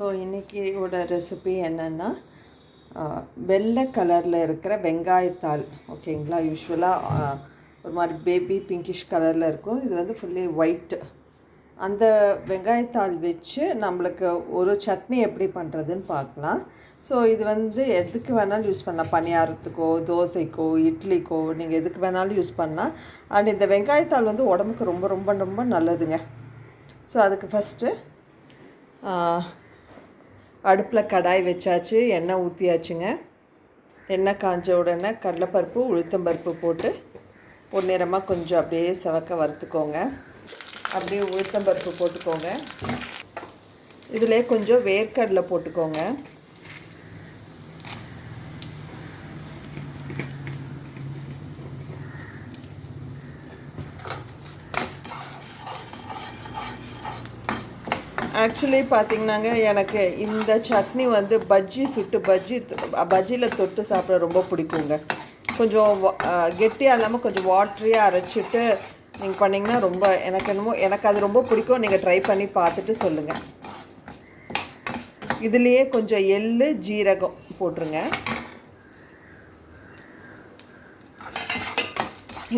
So இன்றைக்கியோட recipe என்னென்னா வெள்ளை கலரில் இருக்கிற வெங்காயத்தாள். ஓகேங்களா? யூஸ்வலாக ஒரு மாதிரி பேபி பிங்கிஷ் கலரில் இருக்கும். இது வந்து ஃபுல்லி ஒயிட் அந்த வெங்காயத்தாள் வச்சு நம்மளுக்கு ஒரு சட்னி எப்படி பண்ணுறதுன்னு பார்க்கலாம். ஸோ இது வந்து எதுக்கு வேணாலும் யூஸ் பண்ணலாம். பணியாரத்துக்கோ தோசைக்கோ இட்லிக்கோ நீங்கள் எதுக்கு வேணாலும் யூஸ் பண்ணலாம். அண்ட் இந்த வெங்காயத்தாள் வந்து உடம்புக்கு ரொம்ப ரொம்ப ரொம்ப நல்லதுங்க. ஸோ அதுக்கு ஃபஸ்ட்டு அடுப்பில் கடாய் வச்சாச்சு எண்ணெய் ஊற்றியாச்சுங்க எண்ணெய் காஞ்ச உடனே கடலைப்பருப்பு உளுத்தம்பருப்பு போட்டு பொன்னிறமாக கொஞ்சம் அப்படியே செவக்க வறுத்துக்கோங்க. அப்படியே உளுத்தம்பருப்பு போட்டுக்கோங்க. இதிலே கொஞ்சம் வேர்க்கடலை போட்டுக்கோங்க. ஆக்சுவலி பார்த்தீங்கன்னாங்க எனக்கு இந்த சட்னி வந்து பஜ்ஜி சுட்டு பஜ்ஜி பஜ்ஜியில் தொட்டு சாப்பிட ரொம்ப பிடிக்குங்க. கொஞ்சம் கெட்டியாக இல்லாமல் கொஞ்சம் வாட்ரியாக அரைச்சிட்டு நீங்கள் பண்ணிங்கன்னா ரொம்ப எனக்கு என்னமோ எனக்கு அது ரொம்ப பிடிக்கும். நீங்கள் ட்ரை பண்ணி பார்த்துட்டு சொல்லுங்கள் இதுலேயே கொஞ்சம் எள் ஜீரகம் போட்டுருங்க.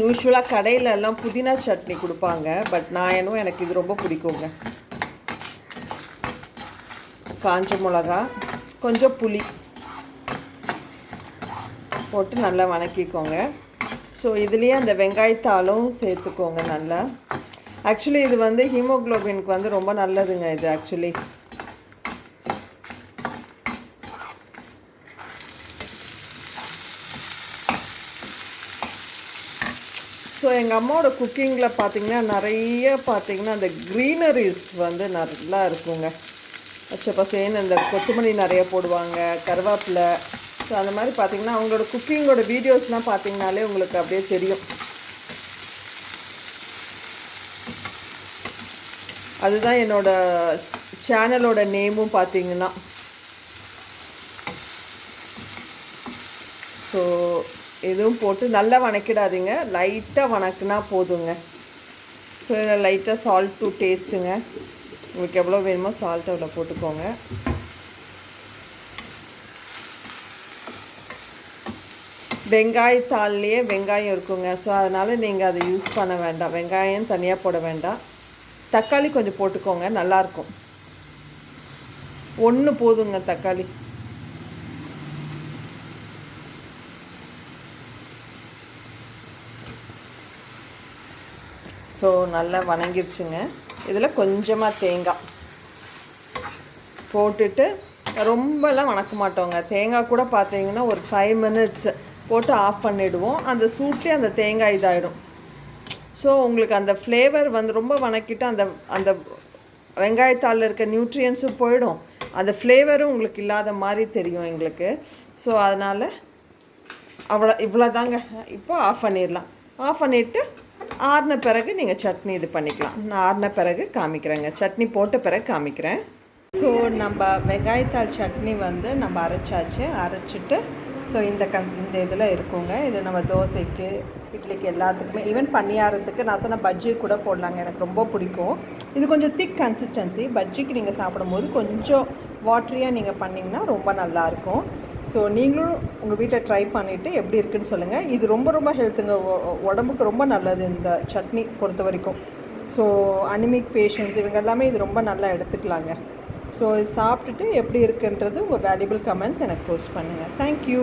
யூஸ்வலாக கடையிலெல்லாம் புதினா சட்னி கொடுப்பாங்க பட் நான் என்னவோ எனக்கு இது ரொம்ப பிடிக்குங்க. காஞ்ச மிளகா கொஞ்சம் புளி போட்டு நல்லா வணக்கிக்கோங்க. ஸோ இதுலேயே அந்த வெங்காயத்தாலும் சேர்த்துக்கோங்க நல்லா. ஆக்சுவலி இது வந்து ஹீமோக்ளோபினுக்கு வந்து ரொம்ப நல்லதுங்க இது ஆக்சுவலி ஸோ எங்கள் அம்மாவோட குக்கிங்கில் பார்த்தீங்கன்னா நிறைய பார்த்தீங்கன்னா அந்த க்ரீனரிஸ் வந்து நல்லா இருக்குங்க. பச்சை பசேன்னு இந்த கொத்தமல்லி நிறைய போடுவாங்க கருவேப்பிலை. ஸோ அந்த மாதிரி பார்த்திங்கன்னா அவங்களோட குக்கிங்கோட வீடியோஸ்லாம் பார்த்திங்கனாலே உங்களுக்கு அப்படியே தெரியும். அதுதான் என்னோடய சேனலோட நேமும் பார்த்தீங்கன்னா. ஸோ எதுவும் போட்டு நல்லா வணக்கிடாதீங்க. லைட்டாக வணக்குனா போதுங்க. ஸோ இதில் லைட்டாக சால்ட் டு டேஸ்ட்டுங்க உங்களுக்கு எவ்வளோ வேணுமோ சால்ட் அவ்வளோ போட்டுக்கோங்க. வெங்காயத்தாள்லேயே வெங்காயம் இருக்குங்க. ஸோ அதனால் நீங்கள் அதை யூஸ் பண்ண வேண்டாம். வெங்காயம் தனியாக போட வேண்டாம். தக்காளி கொஞ்சம் போட்டுக்கோங்க நல்லாயிருக்கும் ஒன்று போதுங்க தக்காளி. ஸோ நல்லா வணங்கிருச்சுங்க. இதில் கொஞ்சமாக தேங்காய் போட்டுட்டு ரொம்பலாம் வணக்க மாட்டோங்க. தேங்காய் கூட பார்த்தீங்கன்னா ஒரு ஃபைவ் மினிட்ஸ் போட்டு ஆஃப் பண்ணிவிடுவோம் அந்த சூட்லேயே அந்த தேங்காய் இதாகிடும் ஸோ உங்களுக்கு அந்த ஃப்ளேவர் வந்து ரொம்ப வணக்கிட்டு அந்த அந்த வெங்காயத்தாளில் இருக்க நியூட்ரியன்ஸும் போயிடும். அந்த ஃப்ளேவரும் உங்களுக்கு இல்லாத மாதிரி தெரியும் எங்களுக்கு. ஸோ அதனால் அவ்வளோ இவ்வளோ தாங்க இப்போ ஆஃப் பண்ணிடலாம். ஆஃப் பண்ணிவிட்டு ஆறின பிறகு நீங்கள் சட்னி இது பண்ணிக்கலாம். நான் ஆறின பிறகு காமிக்கிறேங்க. சட்னி போட்ட பிறகு காமிக்கிறேன். ஸோ நம்ம வெங்காயத்தாள் சட்னி வந்து நம்ம அரைச்சாச்சு. அரைச்சிட்டு ஸோ இந்த கண் இந்த இதில் இருக்குங்க. இது நம்ம தோசைக்கு இட்லிக்கு எல்லாத்துக்குமே. ஈவன் பணியாரத்துக்கு நான் சொன்ன பஜ்ஜி கூட போடலாங்க. எனக்கு ரொம்ப பிடிக்கும். இது கொஞ்சம் திக் கன்சிஸ்டன்சி பஜ்ஜிக்கு நீங்கள் சாப்பிடும்போது கொஞ்சம் வாட்ரியாக நீங்கள் பண்ணிங்கன்னா ரொம்ப நல்லாயிருக்கும் ஸோ நீங்களும் உங்கள் வீட்டில் ட்ரை பண்ணிவிட்டு எப்படி இருக்குன்னு சொல்லுங்கள் இது ரொம்ப ரொம்ப ஹெல்த்துங்க உடம்புக்கு ரொம்ப நல்லது இந்த சட்னி பொறுத்த வரைக்கும் ஸோ அனிமிக் பேஷண்ட்ஸ் இவங்க எல்லாமே இது ரொம்ப நல்லா எடுத்துக்கலாங்க. ஸோ இது சாப்பிட்டுட்டு எப்படி இருக்குன்றது உங்கள் வேல்யூபிள் கமெண்ட்ஸ் எனக்கு போஸ்ட் பண்ணுங்கள் தேங்க்யூ